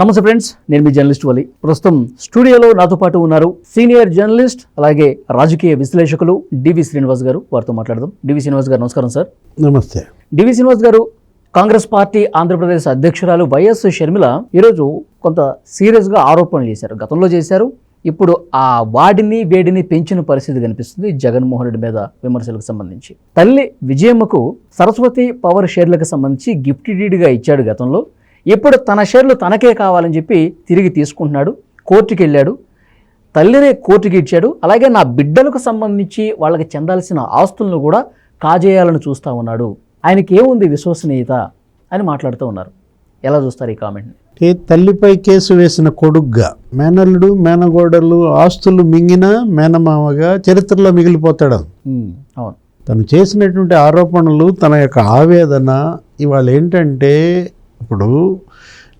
నమస్తే ఫ్రెండ్స్ నేను మీ జర్నలిస్ట్ వలి. ప్రస్తుతం స్టూడియోలో నాతో పాటు ఉన్నారు సీనియర్ జర్నలిస్ట్ అలాగే రాజకీయ విశ్లేషకులు డివి శ్రీనివాస్ గారు. వారితో మాట్లాడదాం. డివి శ్రీనివాస్ గారు నమస్కారం సార్. నమస్తే. డివి శ్రీనివాస్ గారు కాంగ్రెస్ పార్టీ ఆంధ్రప్రదేశ్ అధ్యక్షురాలు వైఎస్ షర్మిల ఈరోజు కొంత సీరియస్గా ఆరోపణలు చేశారు. గతంలో చేశారు. ఇప్పుడు ఆ వాడిని వేడిని పెంచిన పరిస్థితి కనిపిస్తుంది జగన్మోహన్ రెడ్డి మీద విమర్శలకు సంబంధించి. తల్లి విజయమ్మకు సరస్వతి పవర్ షేర్లకు సంబంధించి గిఫ్ట్ డీడ్గా ఇచ్చాడు గతంలో. ఇప్పుడు తన షేర్లు తనకే కావాలని చెప్పి తిరిగి తీసుకుంటున్నాడు కోర్టుకి వెళ్ళాడు తల్లినే కోర్టుకి ఇచ్చాడు అలాగే నా బిడ్డలకు సంబంధించి వాళ్ళకి చెందాల్సిన ఆస్తులను కూడా కాజేయాలని చూస్తూ ఉన్నాడు. ఆయనకి ఏముంది విశ్వసనీయత అని మాట్లాడుతూ ఉన్నారు. ఎలా చూస్తారు ఈ కామెంట్ని? ఏ తల్లిపై కేసు వేసిన కొడుగ్గా మేనల్లుడు మేనగోడలు ఆస్తులు మింగిన మేనమామగా చరిత్రలో మిగిలిపోతాడు. అవును. తను చేసినటువంటి ఆరోపణలు తన యొక్క ఆవేదన ఇవాళ ఏంటంటే ఇప్పుడు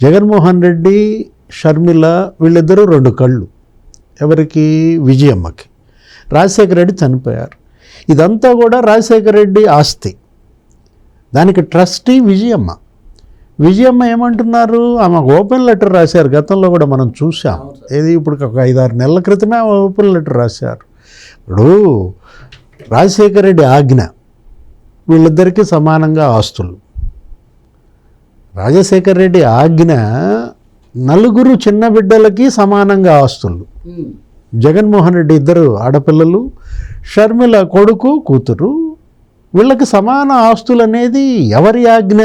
జగన్మోహన్ రెడ్డి షర్మిల వీళ్ళిద్దరూ రెండు కళ్ళు. ఎవరికి? విజయమ్మకి. రాజశేఖర రెడ్డి చనిపోయారు. ఇదంతా కూడా రాజశేఖర రెడ్డి ఆస్తి. దానికి ట్రస్టీ విజయమ్మ. విజయమ్మ ఏమంటున్నారు? ఆమె ఓపెన్ లెటర్ రాశారు. గతంలో కూడా మనం చూసాం ఏది ఇప్పుడు ఒక ఐదారు నెలల క్రితమే ఆమె ఓపెన్ లెటర్ రాశారు. ఇప్పుడు రాజశేఖర రెడ్డి ఆజ్ఞ. వీళ్ళిద్దరికీ సమానంగా ఆస్తులు. రాజశేఖర రెడ్డి ఆజ్ఞ నలుగురు చిన్న బిడ్డలకి సమానంగా ఆస్తులు. జగన్మోహన్ రెడ్డి ఇద్దరు ఆడపిల్లలు షర్మిల కొడుకు కూతురు. వీళ్ళకి సమాన ఆస్తులు అనేది ఎవరి ఆజ్ఞ?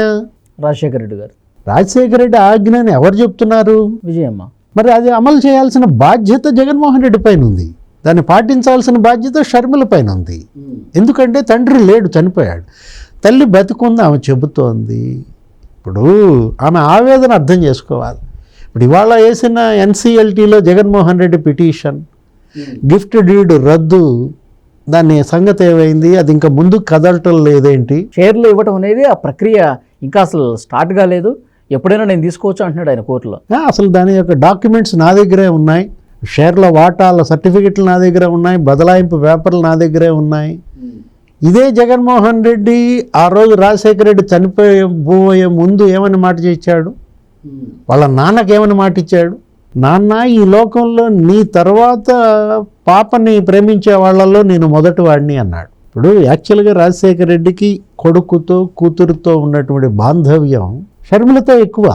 రాజశేఖర రెడ్డి గారు. రాజశేఖర రెడ్డి ఆజ్ఞని ఎవరు చెప్తున్నారు? విజయమ్మ. మరి అది అమలు చేయాల్సిన బాధ్యత జగన్మోహన్ రెడ్డి పైన ఉంది. దాన్ని పాటించాల్సిన బాధ్యత షర్మిల పైన ఉంది. ఎందుకంటే తండ్రి లేడు చనిపోయాడు. తల్లి బతికుంది ఆమె చెబుతోంది. ఇప్పుడు ఆమె ఆవేదన అర్థం చేసుకోవాలి. ఇప్పుడు ఇవాళ వేసిన ఎన్సీఎల్టీలో Jaganmohan Reddy petition gift deed రద్దు దాని సంగతి ఏమైంది అది ఇంకా ముందుకు కదలటం లేదేంటి? షేర్లు ఇవ్వటం అనేది ఆ ప్రక్రియ ఇంకా అసలు స్టార్ట్ కాలేదు ఎప్పుడైనా నేను తీసుకోవచ్చు అంటున్నాడు ఆయన కోర్టులో. ఆ, అసలు దాని యొక్క డాక్యుమెంట్స్ నా దగ్గరే ఉన్నాయి. షేర్ల వాటాల సర్టిఫికెట్లు నా దగ్గర ఉన్నాయి. బదలాయింపు పేపర్లు నా దగ్గరే ఉన్నాయి. ఇదే జగన్మోహన్ రెడ్డి ఆ రోజు రాజశేఖర రెడ్డి చనిపోయే పోయే ముందు ఏమని మాట చేశాడు? వాళ్ళ నాన్నకి ఏమని మాట ఇచ్చాడు? నాన్న ఈ లోకంలో నీ తర్వాత పాపని ప్రేమించే వాళ్ళల్లో నేను మొదటి వాడిని అన్నాడు. ఇప్పుడు యాక్చువల్గా రాజశేఖర రెడ్డికి కొడుకుతో కూతురుతో ఉన్నటువంటి బాంధవ్యం షర్మిలతో ఎక్కువ.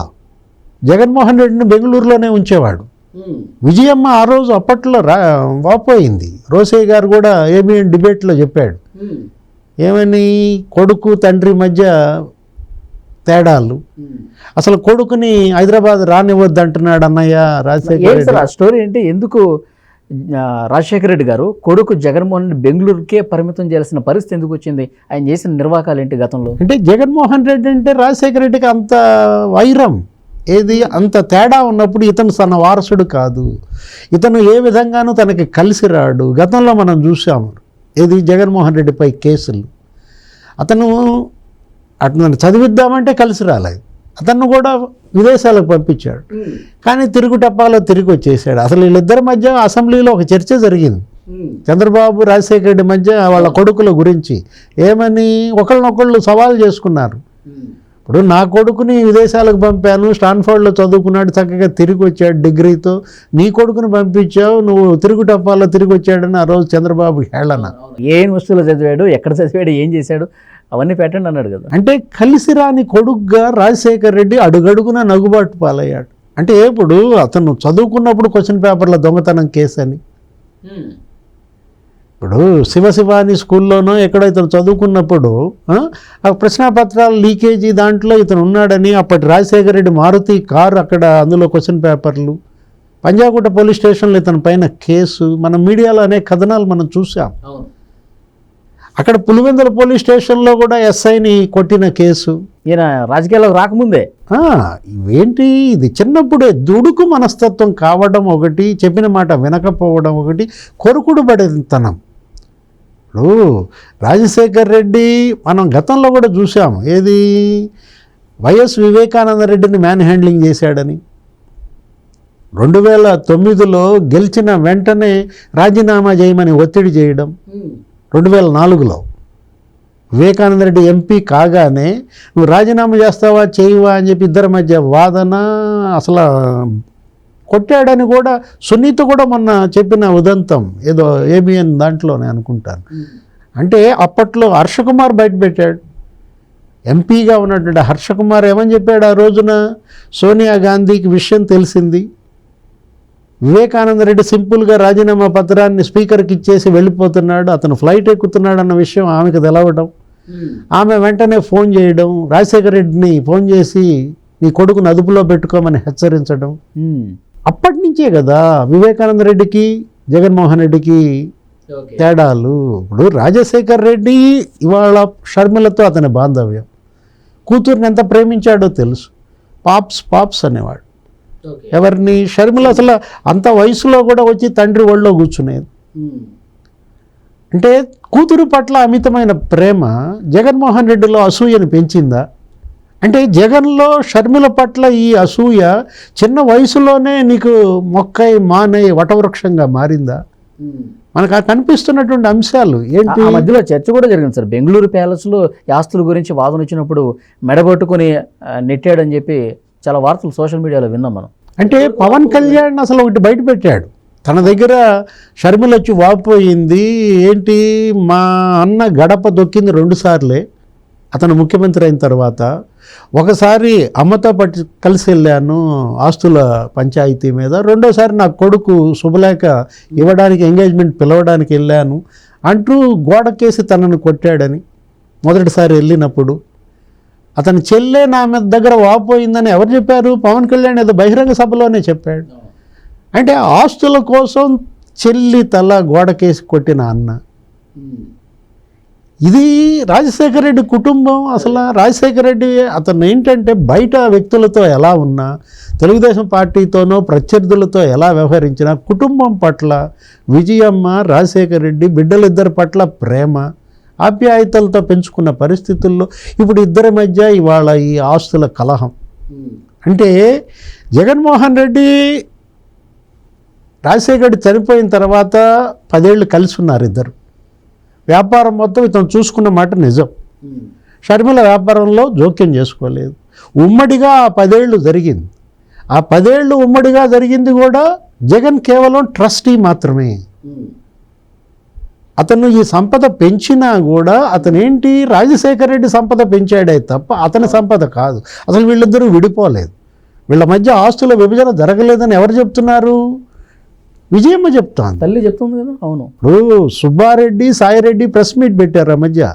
జగన్మోహన్ రెడ్డిని బెంగళూరులోనే ఉంచేవాడు. విజయమ్మ ఆ రోజు అప్పట్లో రా వాపోయింది. రోసయ్య గారు కూడా ఏబిఎన్ డిబేట్లో చెప్పాడు. ఏమని? కొడుకు తండ్రి మధ్య తేడాలు. అసలు కొడుకుని హైదరాబాద్ రానివ్వద్దు అంటున్నాడు అన్నయ్య రాజశేఖర రెడ్డి ఆ స్టోరీ ఏంటి? ఎందుకు రాజశేఖర రెడ్డి గారు కొడుకు జగన్మోహన్ రెడ్డి బెంగళూరుకే పరిమితం చేయాల్సిన పరిస్థితి ఎందుకు వచ్చింది? ఆయన చేసిన నిర్వాకాలు ఏంటి గతంలో? అంటే జగన్మోహన్ రెడ్డి అంటే రాజశేఖర రెడ్డికి అంత వైరం. ఏది? అంత తేడా ఉన్నప్పుడు ఇతను తన వారసుడు కాదు. ఇతను ఏ విధంగానూ తనకి కలిసి రాడు. గతంలో మనం చూసాము ఏది? జగన్మోహన్ రెడ్డిపై కేసులు. అతను అతను చదివిద్దామంటే కలిసి రాలేదు. అతను కూడా విదేశాలకు పంపించాడు. కానీ తిరుగుటప్పాలో తిరిగి వచ్చేసాడు. అసలు వీళ్ళిద్దరి మధ్య అసెంబ్లీలో ఒక చర్చ జరిగింది. చంద్రబాబు రాజశేఖర రెడ్డి మధ్య వాళ్ళ కొడుకుల గురించి ఏమని ఒకళ్ళనొకళ్ళు సవాల్ చేసుకున్నారు. ఇప్పుడు నా కొడుకుని విదేశాలకు పంపాను స్టాన్ఫోర్డ్లో చదువుకున్నాడు చక్కగా తిరిగి వచ్చాడు డిగ్రీతో. నీ కొడుకుని పంపించావు నువ్వు తిరుగుటప్పాలో తిరిగి వచ్చాడని ఆ రోజు చంద్రబాబు హేళన. ఏ యూనివర్సిటీలో చదివాడు ఎక్కడ చదివాడు ఏం చేశాడు అవన్నీ పెట్టండి అన్నాడు కదా. అంటే కలిసి రాని కొడుకుగా రాజశేఖర్ రెడ్డి అడుగడుగున నగుబాటు పాలయ్యాడు. అంటే ఇప్పుడు అతను చదువుకున్నప్పుడు క్వశ్చన్ పేపర్ల దొంగతనం కేసు అని ఇప్పుడు శివశివాని స్కూల్లోనో ఎక్కడో ఇతను చదువుకున్నప్పుడు ఆ, ప్రశ్నాపత్రాల లీకేజీ దాంట్లో ఇతను ఉన్నాడని అప్పటి రాజశేఖర రెడ్డి మారుతి కారు అక్కడ అందులో క్వశ్చన్ పేపర్లు. పంజాగుట్ట పోలీస్ స్టేషన్లో ఇతని పైన కేసు. మన మీడియాలో అనేక కథనాలు మనం చూసాం అక్కడ పులివెందుల పోలీస్ స్టేషన్లో కూడా ఎస్ఐని కొట్టిన కేసు. ఈయన రాజకీయాలకు రాకముందే? ఇవేంటి? ఇది చిన్నప్పుడే దుడుకు మనస్తత్వం కావడం ఒకటి చెప్పిన మాట వినకపోవడం ఒకటి కొరుకుడు పడేతనం ఇప్పుడు రాజశేఖర్ రెడ్డి మనం గతంలో కూడా చూసాము ఏది? వైఎస్ వివేకానంద రెడ్డిని మ్యాన్ హ్యాండ్లింగ్ చేశాడని. రెండు వేల తొమ్మిదిలో గెలిచిన వెంటనే రాజీనామా చేయమని ఒత్తిడి చేయడం. రెండు వేల నాలుగులో వివేకానంద రెడ్డి ఎంపీ కాగానే నువ్వు రాజీనామా చేస్తావా చేయవా అని చెప్పి ఇద్దరి మధ్య వాదన అసలు కొట్టాడని కూడా సునీత కూడా మొన్న చెప్పిన ఉదంతం ఏదో ఏబిఎన్ దాంట్లోనే అనుకుంటాను. అంటే అప్పట్లో హర్షకుమార్ బయట పెట్టాడు. ఎంపీగా ఉన్నటువంటి హర్షకుమార్ ఏమని చెప్పాడు ఆ రోజున? సోనియా గాంధీకి విషయం తెలిసింది. వివేకానంద రెడ్డి సింపుల్గా రాజీనామా పత్రాన్ని స్పీకర్కి ఇచ్చేసి వెళ్ళిపోతున్నాడు. అతను ఫ్లైట్ ఎక్కుతున్నాడు అన్న విషయం ఆమెకు తెలవడం ఆమె వెంటనే ఫోన్ చేయడం రాజశేఖర రెడ్డిని ఫోన్ చేసి నీ కొడుకును అదుపులో పెట్టుకోమని హెచ్చరించడం. అప్పటి నుంచే కదా వివేకానంద రెడ్డికి జగన్మోహన్ రెడ్డికి తేడాలు. ఇప్పుడు రాజశేఖర్ రెడ్డి ఇవాళ షర్మిలతో అతని బాంధవ్యం. కూతుర్ని ఎంత ప్రేమించాడో తెలుసు. పాప్స్ పాప్స్ అనేవాడు. ఎవరిని? షర్మిల అసలు అంత వయసులో కూడా వచ్చి తండ్రి ఒళ్ళో కూర్చునేది. అంటే కూతురు పట్ల అమితమైన ప్రేమ జగన్మోహన్ రెడ్డిలో అసూయని పెంచిందా? అంటే జగన్లో షర్మిల పట్ల ఈ అసూయ చిన్న వయసులోనే నీకు మొక్కై మానై వటవృక్షంగా మారిందా? మనకు ఆ కనిపిస్తున్నటువంటి అంశాలు ఏంటి? ఆ మధ్యలో చర్చ కూడా జరిగింది సార్. బెంగళూరు ప్యాలెస్లో ఆస్తుల గురించి వాదన వచ్చినప్పుడు మెడబట్టుకుని ఆ, నెట్టాడని చెప్పి చాలా వార్తలు సోషల్ మీడియాలో విన్నాం మనం. అంటే పవన్ కళ్యాణ్ అసలు ఒకటి బయట పెట్టాడు. తన దగ్గర షర్మిల వచ్చి వాపోయింది. ఏంటి? మా అన్న గడప దొక్కింది రెండు సార్లే. అతను ముఖ్యమంత్రి అయిన తర్వాత ఒకసారి అమ్మతో పట్టి కలిసి వెళ్ళాను ఆస్తుల పంచాయతీ మీద. రెండోసారి నా కొడుకు శుభలేఖ ఇవ్వడానికి ఎంగేజ్మెంట్ పిలవడానికి వెళ్ళాను. అంటూ గోడకేసి తనను కొట్టాడని మొదటిసారి వెళ్ళినప్పుడు. అతని చెల్లె నా మీద దగ్గర వాపోయిందని ఎవరు చెప్పారు? పవన్ కళ్యాణ్ ఏదో బహిరంగ సభలోనే చెప్పాడు. అంటే ఆస్తుల కోసం చెల్లి తల గోడకేసి కొట్టిన అన్న. ఇది రాజశేఖర రెడ్డి కుటుంబం. అసలు రాజశేఖర రెడ్డి అతను ఏంటంటే బయట వ్యక్తులతో ఎలా ఉన్నా తెలుగుదేశం పార్టీతోనో ప్రత్యర్థులతో ఎలా వ్యవహరించినా కుటుంబం పట్ల విజయమ్మ రాజశేఖర రెడ్డి బిడ్డలిద్దరి పట్ల ప్రేమ ఆప్యాయతలతో పెంచుకున్న పరిస్థితుల్లో ఇప్పుడు ఇద్దరి మధ్య ఇవాళ ఈ ఆస్తుల కలహం. అంటే జగన్మోహన్ రెడ్డి రాజశేఖర్ రెడ్డి చనిపోయిన తర్వాత పదేళ్ళు కలిసి ఉన్నారు ఇద్దరు. వ్యాపారం మొత్తం ఇతను చూసుకున్న మాట నిజం. షర్మిల వ్యాపారంలో జోక్యం చేసుకోలేదు. ఉమ్మడిగా ఆ పదేళ్ళు జరిగింది. ఆ పదేళ్ళు ఉమ్మడిగా జరిగింది కూడా జగన్ కేవలం ట్రస్టీ మాత్రమే. అతను ఈ సంపద పెంచినా కూడా అతనేంటి రాజశేఖర రెడ్డి సంపద పెంచాడే తప్ప అతని సంపద కాదు. అసలు వీళ్ళిద్దరూ విడిపోలేదు. వీళ్ళ మధ్య ఆస్తుల విభజన జరగలేదని ఎవరు చెప్తున్నారు? విజయమ్మ చెప్తాను తల్లి చెప్తుంది కదా అవును. ఇప్పుడు సుబ్బారెడ్డి సాయిరెడ్డి ప్రెస్ మీట్ పెట్టారు ఆ మధ్య.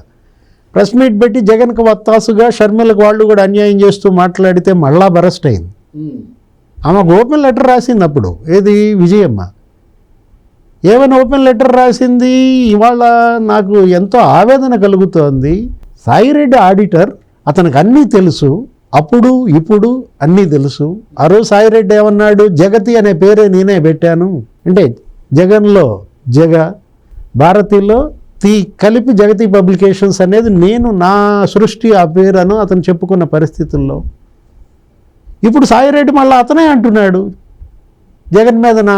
ప్రెస్ మీట్ పెట్టి జగన్కి వత్తాసుగా షర్మిలకు వాళ్ళు కూడా అన్యాయం చేస్తూ మాట్లాడితే మళ్ళా బరస్ట్ అయింది. ఆమె ఓపెన్ లెటర్ రాసింది అప్పుడు. ఏది? విజయమ్మ. ఏమైనా ఓపెన్ లెటర్ రాసింది? ఇవాళ నాకు ఎంతో ఆవేదన కలుగుతోంది. సాయిరెడ్డి ఆడిటర్ అతనికి అన్నీ తెలుసు. అప్పుడు ఇప్పుడు అన్నీ తెలుసు. ఆ రోజు సాయిరెడ్డి ఏమన్నాడు? జగతి అనే పేరే నేనే పెట్టాను. అంటే జగన్లో జగ భారతిలో తీ కలిపి జగతి పబ్లికేషన్స్ అనేది నేను నా సృష్టి ఆ పేరను అతను చెప్పుకున్న పరిస్థితుల్లో. ఇప్పుడు సాయిరెడ్డి మళ్ళీ అతనే అంటున్నాడు జగన్ మీద నా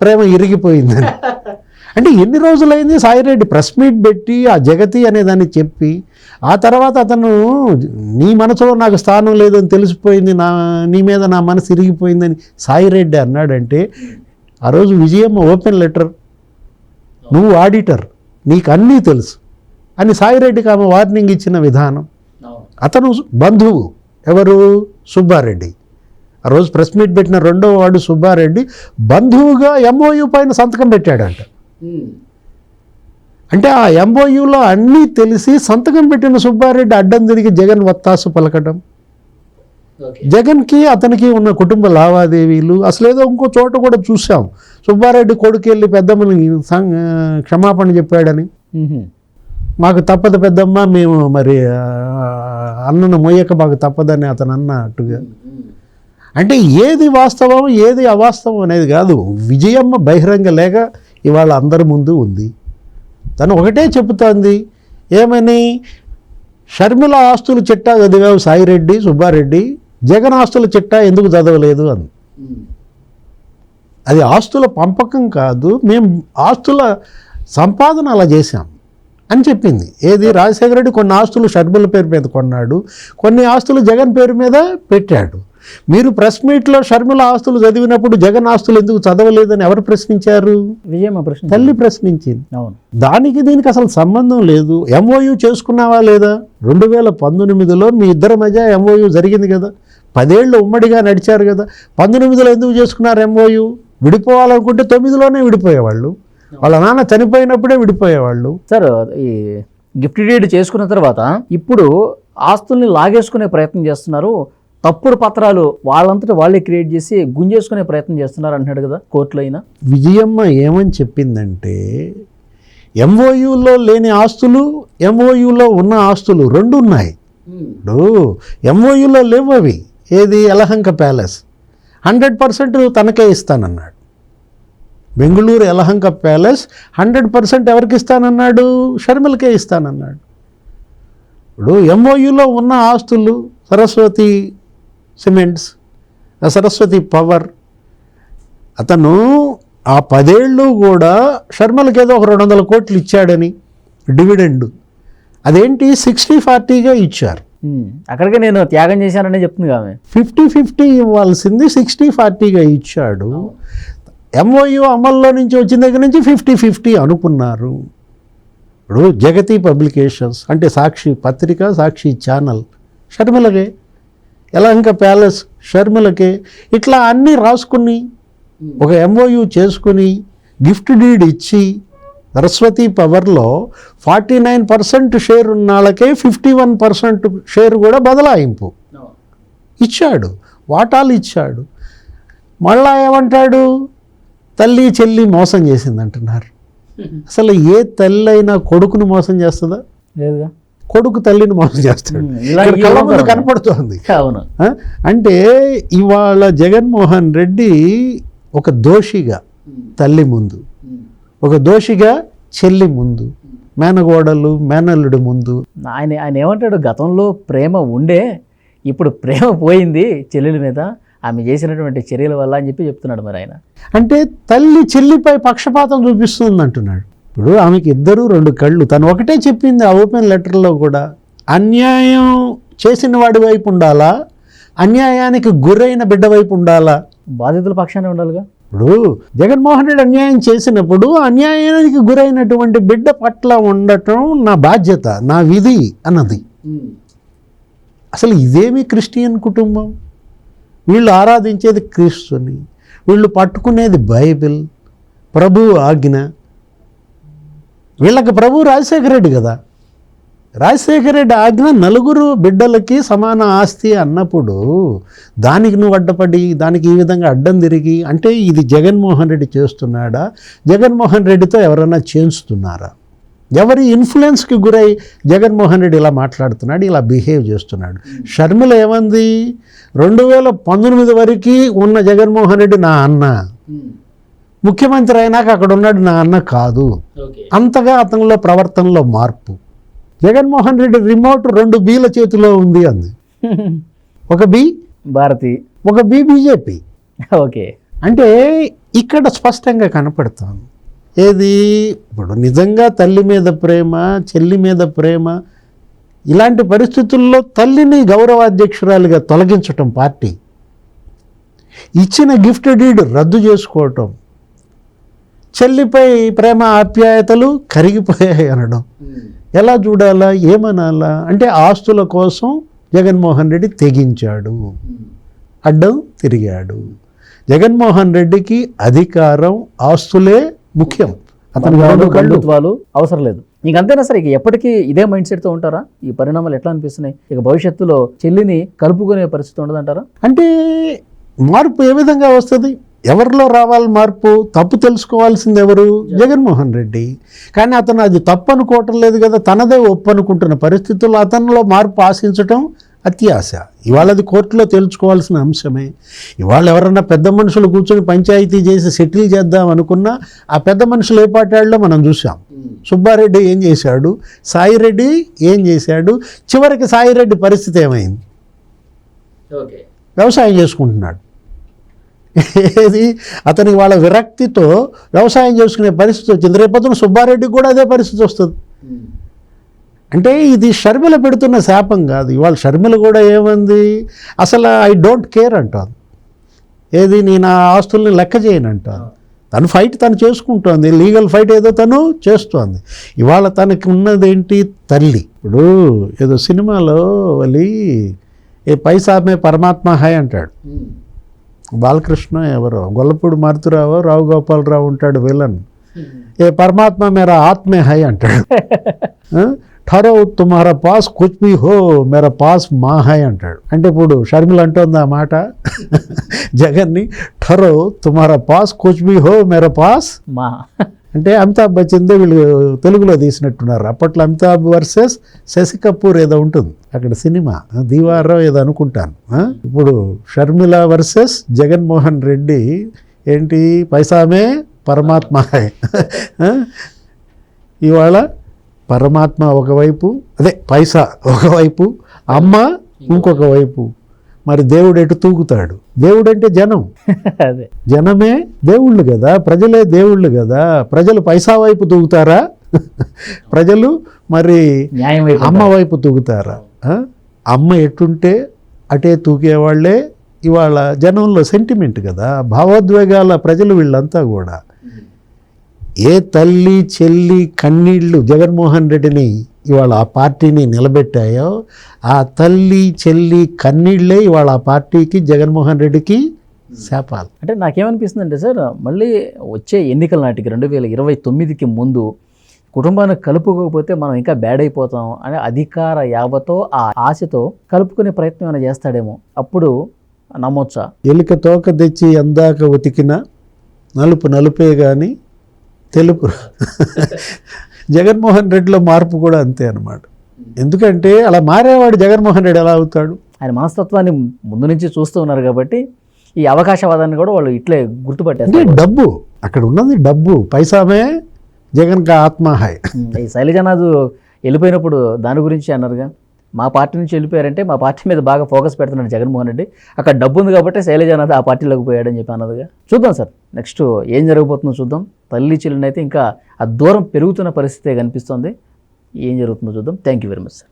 ప్రేమ ఇరిగిపోయిందని. అంటే ఎన్ని రోజులైంది సాయిరెడ్డి ప్రెస్ మీట్ పెట్టి ఆ జగతి అనే దాన్ని చెప్పి ఆ తర్వాత అతను నీ మనసులో నాకు స్థానం లేదని తెలిసిపోయింది నా నీ మీద నా మనసు ఇరిగిపోయిందని సాయిరెడ్డి అన్నాడంటే ఆ రోజు విజయమ్మ ఓపెన్ లెటర్ నువ్వు ఆడిటర్ నీకు అన్నీ తెలుసు అని సాయిరెడ్డికి ఆమె వార్నింగ్ ఇచ్చిన విధానం. అతను బంధువు ఎవరు? సుబ్బారెడ్డి. ఆ రోజు ప్రెస్ మీట్ పెట్టిన రెండో వాడు సుబ్బారెడ్డి బంధువుగా ఎంఓయు పైన సంతకం పెట్టాడంట. అంటే ఆ ఎంఓయూలో అన్నీ తెలిసి సంతకం పెట్టిన సుబ్బారెడ్డి అడ్డం తిరిగి జగన్ వత్తాసు పలకడం జగన్కి అతనికి ఉన్న కుటుంబ లావాదేవీలు అసలు ఏదో ఇంకో చోట కూడా చూసాం. సుబ్బారెడ్డి కొడుకు వెళ్ళి పెద్దమ్మని సం- క్షమాపణ చెప్పాడని. మాకు తప్పదు పెద్దమ్మ మేము మరి అన్నను మొయ్యక మాకు తప్పదని అతను అన్నట్టుగా. అంటే ఏది వాస్తవం ఏది అవాస్తవం అనేది కాదు. విజయమ్మ బహిరంగ లేక ఇవాళ అందరి ముందు ఉంది. తను ఒకటే చెబుతోంది ఏమని? షర్మిల ఆస్తులు చిట్టా చదివావు సాయిరెడ్డి సుబ్బారెడ్డి జగన్ ఆస్తుల చిట్టా ఎందుకు చదవలేదు అని అది ఆస్తుల పంపకం కాదు మేము ఆస్తుల సంపాదన అలా చేశాం అని చెప్పింది. ఏది? రాజశేఖర రెడ్డి కొన్ని ఆస్తులు షర్మిల పేరు మీద కొన్నాడు కొన్ని ఆస్తులు జగన్ పేరు మీద పెట్టాడు. మీరు ప్రెస్ మీట్లో షర్మిల ఆస్తులు చదివినప్పుడు జగన్ ఆస్తులు ఎందుకు చదవలేదని ఎవరు ప్రశ్నించారు? విజయమ్మ ప్రశ్న తల్లి ప్రశ్నించింది. అవును. దానికి దీనికి అసలు సంబంధం లేదు. ఎంఓయూ చేసుకున్నావా లేదా? రెండు వేల పంతొమ్మిదిలో మీ ఇద్దరి మధ్య ఎంఓయూ జరిగింది కదా. పదేళ్ళు ఉమ్మడిగా నడిచారు కదా. పంతొమ్మిదిలో ఎందుకు చేసుకున్నారు ఎంఓయూ విడిపోవాలనుకుంటే తొమ్మిదిలోనే విడిపోయేవాళ్ళు. వాళ్ళ నాన్న చనిపోయినప్పుడే విడిపోయేవాళ్ళు. సార్ ఈ గిఫ్ట్ డీడ్ చేసుకున్న తర్వాత ఇప్పుడు ఆస్తుల్ని లాగేసుకునే ప్రయత్నం చేస్తున్నారు. తప్పుడు పత్రాలు వాళ్ళంతటా వాళ్ళే క్రియేట్ చేసి గుంజేసుకునే ప్రయత్నం చేస్తున్నారు అంటున్నాడు కదా కోర్టులో అయినా విజయమ్మ ఏమని చెప్పిందంటే ఎంఓయూలో లేని ఆస్తులు ఎంఓయూలో ఉన్న ఆస్తులు రెండు ఉన్నాయి ఇప్పుడు ఎంఓయూలో లేవు అవి. ఏది? యలహంక ప్యాలెస్. హండ్రెడ్ పర్సెంట్ తనకే ఇస్తానన్నాడు. Bengaluru Yelahanka palace hundred percent ఎవరికి ఇస్తానన్నాడు? షర్మిలకే ఇస్తానన్నాడు. ఇప్పుడు ఎంఓయూలో ఉన్న ఆస్తులు సరస్వతి సిమెంట్స్ సరస్వతి పవర్ అతను ఆ పదేళ్ళు కూడా షర్మలకి ఏదో ఒక రెండు వందల కోట్లు ఇచ్చాడని డివిడెండ్. అదేంటి? సిక్స్టీ ఫార్టీగా ఇచ్చారు. అక్కడికే నేను త్యాగం చేశాననే చెప్తుంది ఆమె. ఫిఫ్టీ ఫిఫ్టీ ఇవ్వాల్సింది సిక్స్టీ ఫార్టీగా ఇచ్చాడు. ఎంఓయూ అమల్లో నుంచి వచ్చిన దగ్గర నుంచి ఫిఫ్టీ ఫిఫ్టీ అనుకున్నారు. ఇప్పుడు జగతి పబ్లికేషన్స్ అంటే సాక్షి పత్రిక సాక్షి ఛానల్ షర్మిలకే. యలహంక ప్యాలెస్ షర్మిలకే. ఇట్లా అన్నీ రాసుకుని ఒక ఎంఓయూ చేసుకుని గిఫ్ట్ డీడ్ ఇచ్చి సరస్వతి పవర్లో ఫార్టీ నైన్ పర్సెంట్ షేర్ ఉన్న వాళ్ళకే ఫిఫ్టీ వన్ పర్సెంట్ షేర్ కూడా బదలాయింపు. ఇచ్చాడు. వాటాలు ఇచ్చాడు. మళ్ళా ఏమంటాడు? తల్లి చెల్లి మోసం చేసింది అంటున్నారు అసలు ఏ తల్లి అయినా కొడుకును మోసం చేస్తుందా? లేదుగా. కొడుకు తల్లిని మోసం చేస్తాడు. ఇలా ఇక్కడ కళ్ళ ముందు. కనపడుతోంది. అవును? అంటే ఇవాళ జగన్మోహన్ రెడ్డి ఒక దోషిగా తల్లి ముందు. ఒక దోషిగా చెల్లి ముందు మేనగోడలు మేనల్లుడి ముందు. ఆయన ఆయన ఏమంటాడు? గతంలో ప్రేమ ఉండే ఇప్పుడు ప్రేమ పోయింది చెల్లెల మీద. ఆమె చేసినటువంటి చర్యల వల్ల అని చెప్పి చెప్తున్నాడు మరి ఆయన. అంటే తల్లి చెల్లిపై పక్షపాతం చూపిస్తుంది అంటున్నాడు. ఇప్పుడు ఆమెకి ఇద్దరు రెండు కళ్ళు. తను ఒకటే చెప్పింది ఆ ఓపెన్ లెటర్లో కూడా. అన్యాయం చేసిన వాడి వైపు ఉండాలా? అన్యాయానికి గురైన బిడ్డ వైపు ఉండాలా? బాధితుల పక్షానే ఉండాలిగా? ఇప్పుడు జగన్మోహన్ రెడ్డి అన్యాయం చేసినప్పుడు అన్యాయానికి గురైనటువంటి బిడ్డ పట్ల ఉండటం నా బాధ్యత నా విధి అన్నది. అసలు ఇదేమి క్రిస్టియన్ కుటుంబం? వీళ్ళు ఆరాధించేది క్రీస్తుని వీళ్ళు పట్టుకునేది బైబిల్ ప్రభు ఆజ్ఞ. వీళ్ళకి ప్రభు రాజశేఖర రెడ్డి కదా. రాజశేఖర రెడ్డి ఆజ్ఞ నలుగురు బిడ్డలకి సమాన ఆస్తి అన్నప్పుడు దానికి నువ్వు అడ్డపడి దానికి ఈ విధంగా అడ్డం తిరిగి అంటే ఇది జగన్మోహన్ రెడ్డి చేస్తున్నాడా? జగన్మోహన్ రెడ్డితో ఎవరైనా చేస్తున్నారా ఎవరి ఇన్ఫ్లుయెన్స్కి గురై జగన్మోహన్ రెడ్డి ఇలా మాట్లాడుతున్నాడు ఇలా బిహేవ్ చేస్తున్నాడు. షర్మిల ఏమంది? రెండు వేల పంతొమ్మిది వరకు ఉన్న జగన్మోహన్ రెడ్డి నా అన్న. ముఖ్యమంత్రి అయినాక అక్కడ ఉన్నాడు నా అన్న కాదు. అంతగా అతనిలో ప్రవర్తనలో మార్పు. జగన్మోహన్ రెడ్డి రిమోట్ రెండు బీల చేతిలో ఉంది అంది. ఒక బి? భారతి. ఒక బి బీజేపీ. ఓకే. అంటే ఇక్కడ స్పష్టంగా కనపడుతోంది ఏది? ఇప్పుడు నిజంగా తల్లి మీద ప్రేమ చెల్లి మీద ప్రేమ ఇలాంటి పరిస్థితుల్లో తల్లిని గౌరవాధ్యక్షురాలిగా తొలగించటం పార్టీ ఇచ్చిన గిఫ్ట్ డీడ్ రద్దు చేసుకోవటం చెల్లిపై ప్రేమ ఆప్యాయతలు కరిగిపోయాయి అనడం. ఎలా చూడాలా? ఏమనాలా? అంటే ఆస్తుల కోసం జగన్మోహన్ రెడ్డి తెగించాడు. అడ్డం తిరిగాడు. జగన్మోహన్ రెడ్డికి అధికారం ఆస్తులే ముఖ్యం. అతని బంధాలు, రెండు కళ్ళు. బంధుత్వాలు అవసరం లేదు. ఇంక అంతేనా సరే ఇక ఎప్పటికీ ఇదే మైండ్ సెట్తో ఉంటారా? ఈ పరిణామాలు ఎట్లా అనిపిస్తున్నాయి? ఇక భవిష్యత్తులో చెల్లిని కలుపుకునే పరిస్థితి ఉండదంటారా? అంటే మార్పు ఏ విధంగా వస్తుంది? ఎవరిలో రావాలి మార్పు? తప్పు తెలుసుకోవాల్సింది ఎవరు? జగన్మోహన్ రెడ్డి. కానీ అతను అది తప్పు అనుకోవటం లేదు కదా తనదే ఒప్పు అనుకుంటున్న పరిస్థితుల్లో అతనిలో మార్పు ఆశించటం అత్యాశ. ఇవాళ అది కోర్టులో తేల్చుకోవాల్సిన అంశమే. ఇవాళ ఎవరన్నా పెద్ద మనుషులు కూర్చొని పంచాయతీ చేసి సెటిల్ చేద్దాం అనుకున్నా ఆ పెద్ద మనుషులు ఏ పాటాళ్ళలో మనం చూసాం సుబ్బారెడ్డి ఏం చేశాడు? సాయిరెడ్డి ఏం చేశాడు? చివరికి సాయిరెడ్డి పరిస్థితి ఏమైంది? వ్యవసాయం చేసుకుంటున్నాడు. ఏది? అతనికి వాళ్ళ విరక్తితో వ్యవసాయం చేసుకునే పరిస్థితి వచ్చింది. రేపొద్దున సుబ్బారెడ్డికి కూడా అదే పరిస్థితి వస్తుంది. అంటే ఇది షర్మిల పెడుతున్న శాపం కాదు. ఇవాళ షర్మిల కూడా ఏమంది? అసలు ఐ డోంట్ కేర్ అంటాను ఏది? నేను ఆ ఆస్తుల్ని లెక్క చేయను అంటాను తను ఫైట్ తను చేసుకుంటోంది. లీగల్ ఫైట్ ఏదో తను చేస్తోంది. ఇవాళ తనకి ఉన్నదేంటి తల్లి. ఇప్పుడు ఏదో సినిమాలో వలి ఏ పైసామే పరమాత్మ హై అంటాడు. బాలకృష్ణ ఎవరో? గొల్లపూడి మారుతురావు? రావు గోపాలరావు ఉంటాడు విలన్. ఏ పరమాత్మ మేరా ఆత్మే హై అంటాడు. ఠరో తుమారా పాస్ కుచ్ భీ హో మేరా పాస్ మా హై అంటాడు. అంటే ఇప్పుడు షర్మిల అంటుంది ఆ మాట. జగన్ని ఠరో తుమారా పాస్ కుచ్ భీ హో మేరా పాస్ మా. అంటే అమితాబ్ బచ్చన్దే వీళ్ళు తెలుగులో తీసినట్టున్నారు. అప్పట్లో అమితాబ్ వర్సెస్ శశి కపూర్ ఏదో ఉంటుంది. అక్కడ సినిమా. దీవారం ఏదో అనుకుంటాను. ఇప్పుడు షర్మిల వర్సెస్ జగన్మోహన్ రెడ్డి ఏంటి? పైసామే పరమాత్మ ఇవాళ పరమాత్మ ఒకవైపు అదే పైసా ఒకవైపు అమ్మ ఇంకొక వైపు. మరి దేవుడు ఎటు తూగుతాడు? దేవుడు అంటే జనం. అదే. జనమే దేవుళ్ళు కదా ప్రజలే దేవుళ్ళు కదా. ప్రజలు పైసా వైపు తూగుతారా? ప్రజలు మరి అమ్మ వైపు తూగుతారా? అమ్మ ఎట్టుంటే అటే తూగేవాళ్ళే ఇవాళ జనంలో సెంటిమెంట్ కదా భావోద్వేగాల ప్రజలు వీళ్ళంతా కూడా. ఏ తల్లి చెల్లి కన్నీళ్ళు జగన్మోహన్ రెడ్డిని ఇవాళ ఆ పార్టీని నిలబెట్టాయో ఆ తల్లి చెల్లి కన్నీళ్ళే ఇవాళ ఆ పార్టీకి జగన్మోహన్ రెడ్డికి శాపాలు. అంటే నాకేమనిపిస్తుంది అంటే సార్ మళ్ళీ వచ్చే ఎన్నికల నాటికి రెండు వేల ఇరవై తొమ్మిదికి ముందు కుటుంబాన్ని కలుపుకోకపోతే మనం ఇంకా బ్యాడ్ అయిపోతాం అనే అధికార యావతో ఆ ఆశతో కలుపుకునే ప్రయత్నం ఏమైనా చేస్తాడేమో. అప్పుడు నమ్మొచ్చా? ఎలుక తోక తెచ్చి అందాక ఉతికిన నలుపు నలుపే కానీ తెలుపు. జగన్మోహన్ రెడ్డిలో మార్పు కూడా అంతే అన్నమాట. ఎందుకంటే అలా మారేవాడు జగన్మోహన్ రెడ్డి ఎలా అవుతాడు? ఆయన మనస్తత్వాన్ని ముందు నుంచి చూస్తూ ఉన్నారు కాబట్టి ఈ అవకాశవాదాన్ని కూడా వాళ్ళు ఇట్లే అంటే గుర్తుపట్టేస్తారు డబ్బు అక్కడ ఉన్నది డబ్బు పైసామే జగన్ కా ఆత్మహాయ్ ఈ శైలజనాథ్ వెళ్ళిపోయినప్పుడు దాని గురించి అన్నారుగా? మా పార్టీ నుంచి వెళ్ళిపోయారంటే మా పార్టీ మీద బాగా ఫోకస్ పెడుతున్నాడు జగన్మోహన్ రెడ్డి. అక్కడ డబ్బు ఉంది కాబట్టి శైలజ శైలజనాథ్ ఆ పార్టీలోకి పోయాడని చెప్పి అన్నదిగా. చూద్దాం సార్ నెక్స్ట్ ఏం జరగబోతుందో చూద్దాం. తల్లి చెల్లిని అయితే ఇంకా ఆ దూరం పెరుగుతున్న పరిస్థితే కనిపిస్తుంది. ఏం జరుగుతుందో చూద్దాం. Thank you very much sir